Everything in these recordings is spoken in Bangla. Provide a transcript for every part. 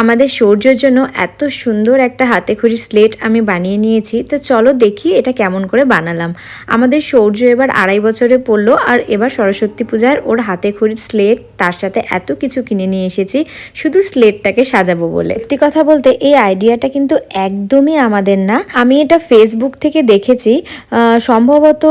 আমাদের সৌর্যের জন্য এত সুন্দর একটা হাতে খড়ি স্লেট আমি বানিয়ে নিয়েছি। তো চলো দেখি এটা কেমন করে বানালাম। আমাদের সৌর্য এবার আড়াই বছরে পড়ল আর এবার সরস্বতী পূজার ওর হাতে খড়ির স্লেট তার সাথে এত কিছু কিনে নিয়ে এসেছি, শুধু স্লেটটাকে সাজাবো বলে। একটি কথা বলতে, এই আইডিয়াটা কিন্তু একদমই আমাদের না। আমি এটা ফেসবুক থেকে দেখেছি সম্ভবত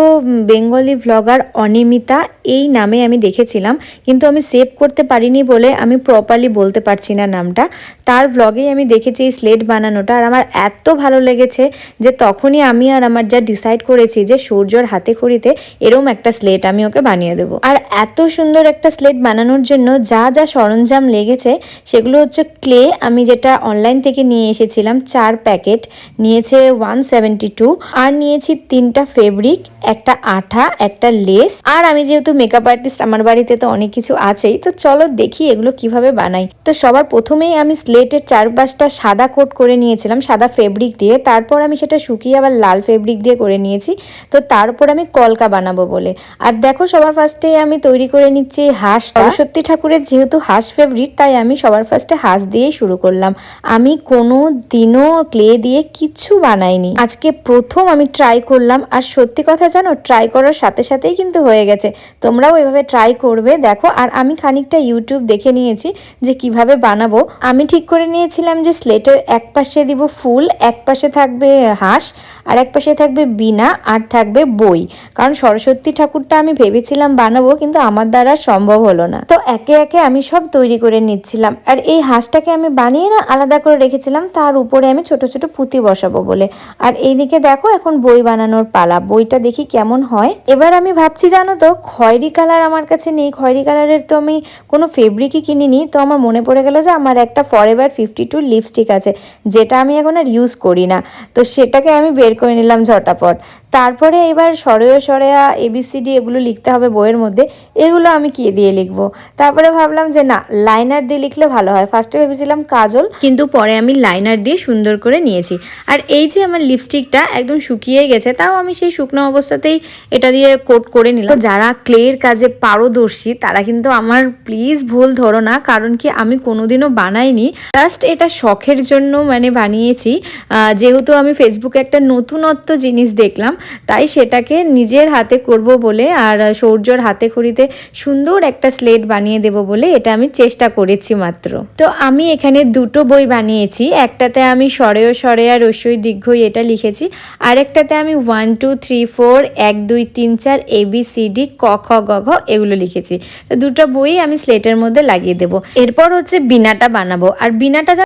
বেঙ্গলি ভ্লগার অনিমিতা এই নামে আমি দেখেছিলাম, কিন্তু আমি সেভ করতে পারিনি বলে আমি প্রপারলি বলতে পারছি না নামটা। তার ব্লগেই আমি দেখেছি এই স্লেট বানানোটা। আর আমার এত ভালো লেগেছে যে তখনই আমি আর আমার যা ডিসাইড করেছি যে সূর্যর হাতে খড়িতে এরম একটা স্লেট আমি ওকে বানিয়ে দেবো। আর এত সুন্দর একটা স্লেট বানানোর জন্য যা যা সরঞ্জাম লেগেছে, সেগুলো হচ্ছে ক্লে আমি যেটা অনলাইন থেকে নিয়ে এসেছিলাম, চার প্যাকেট। নিয়েছে ওয়ান আর নিয়েছি তিনটা ফেব্রিক একটা আঠা, একটা লেস আর আমি যেহেতু মেকআপ আর্টিস্ট আমার বাড়িতে তো অনেক কিছু আছেই। তো চলো দেখি এগুলো কীভাবে বানাই। তো সবার প্রথমেই আমি স্লেটের চারপাশটা সাদা কোট করে নিয়েছিলাম, সাদা ফেব্রিক দিয়ে। তারপর আমি সেটা শুকিয়ে আবার লাল ফেব্রিক দিয়ে করে নিয়েছি। তো তারপর আমি কলকা বানাবো বলে। আর দেখো সবার ফার্স্টে আমি তৈরি করে নিচ্ছি হাঁস। সরস্বতী ঠাকুরের যেহেতু হাঁস ফেভারিট তাই আমি সবার ফার্স্টে হাঁস দিয়েই শুরু করলাম। আমি কোনো দিনও ক্লে দিয়ে কিচ্ছু বানাইনি। আজকে প্রথম আমি ট্রাই করলাম। আর সত্যি কথা জানো ট্রাই করার সাথে সাথেই কিন্তু হয়ে গেছে। তোমরাও এভাবে ট্রাই করবে। দেখো, আর আমি খানিকটা ইউটিউব দেখে নিয়েছি যে কীভাবে বানাবো। আমি ঠিক করে নিয়েছিলাম যে স্লেটের এক পাশে দিব ফুল, এক পাশে থাকবে হাঁস, আর এক পাশে থাকবে বিনা আর থাকবে বই। কারণ সরস্বতী ঠাকুরটা আমি ভেবেছিলাম বানাবো, কিন্তু আমার দ্বারা সম্ভব হলো না। তো একে একে আমি সব তৈরি করে নিচ্ছিলাম। আর এই হাঁসটাকে আমি বানিয়ে না আলাদা করে রেখেছিলাম, তার উপরে আমি ছোট ছোট পুঁতি বসাবো বলে। আর এইদিকে দেখো, এখন বই বানানোর পালা। বইটা দেখি কেমন হয়। এবার আমি ভাবছি, জানো তো, খয়েরি কালার আমার কাছে নেই। খয়েরি কালারের তো আমি কোনো ফেব্রিকই কিনিনি। তো আমার মনে পড়ে গেল যে আমার একটা ফরএভার ফিফটি টু লিপস্টিক আছে, যেটা আমি এখন আর ইউজ করি না। তো সেটাকে আমি বের করে নিলাম ঝটাপট। তারপরে এবার সরেয় সরেয়া এবিসিডি এগুলো লিখতে হবে বইয়ের মধ্যে, এগুলো আমি কি দিয়ে লিখব? তারপরে ভাবলাম যে না লাইনার দিয়ে লিখলে ভালো হয়। ফার্স্টে ভেবেছিলাম কাজল, কিন্তু পরে আমি লাইনার দিয়ে সুন্দর করে নিয়েছি। আর এই যে আমার লিপস্টিকটা একদম শুকিয়ে গেছে, তাও আমি সেই শুকনো অবস্থাতেই এটা দিয়ে কোট করে নিলাম। যারা ক্লের কাজে পারদর্শী, তারা কিন্তু আমার প্লিজ ভুল ধরো না, কারণ কি আমি কোনোদিনও বানাইনি। জাস্ট এটা শখের জন্য মানে বানিয়েছি। যেহেতু আমি ফেসবুকে একটা নতুনত্ব জিনিস দেখলাম তাই সেটাকে নিজের হাতে করব বলে আর সৌর্যর হাতে খড়িতে সুন্দর একটা স্লেট বানিয়ে দেব বলে এটা আমি চেষ্টা করেছি মাত্র। তো আমি এখানে দুটো বই বানিয়েছি, একটাতে আমি সরেয় আর রস্যই দীর্ঘই এটা লিখেছি, আরেকটাতে আমি ওয়ান টু থ্রি ফোর এক, দুই, তিন, চার এ বি সি ডি ক, খ, গ, ঘ এগুলো লিখেছি। তো দুটো বই আমি স্লেটের মধ্যে লাগিয়ে দেবো। এরপর হচ্ছে বিনাটা বানাবো। আর বিনাটা